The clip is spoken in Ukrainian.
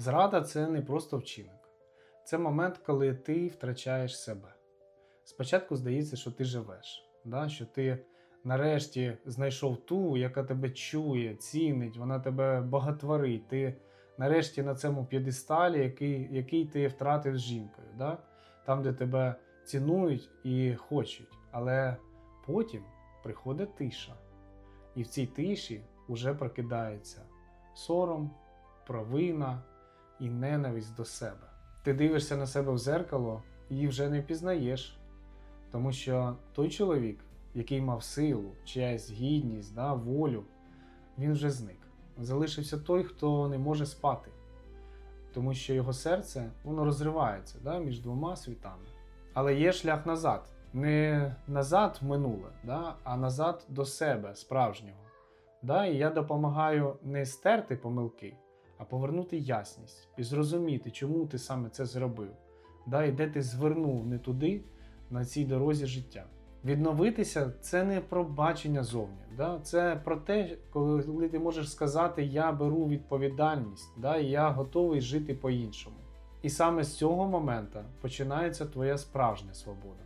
Зрада це не просто вчинок. Це момент, коли ти втрачаєш себе. Спочатку здається, що ти живеш, да? що ти нарешті знайшов ту, яка тебе чує, цінить, вона тебе боготворить. Ти нарешті на цьому п'єдесталі, який, який ти втратив з жінкою, да? там, де тебе цінують і хочуть. Але потім приходить тиша. І в цій тиші вже прокидається сором, провина і ненависть до себе. Ти дивишся на себе в зеркало і вже не впізнаєш. Тому що той чоловік, який мав силу, честь, гідність, да, волю, він вже зник. Залишився той, хто не може спати, тому що його серце воно розривається да, між двома світами. Але є шлях назад. Не назад в минуле, да, а назад до себе справжнього. Да, і я допомагаю не стерти помилки, а повернути ясність і зрозуміти, чому ти саме це зробив, да, і де ти звернув не туди на цій дорозі життя. Відновитися це не про бачення зовні, да? це про те, коли ти можеш сказати Я беру відповідальність, да? і я готовий жити по-іншому. І саме з цього моменту починається твоя справжня свобода.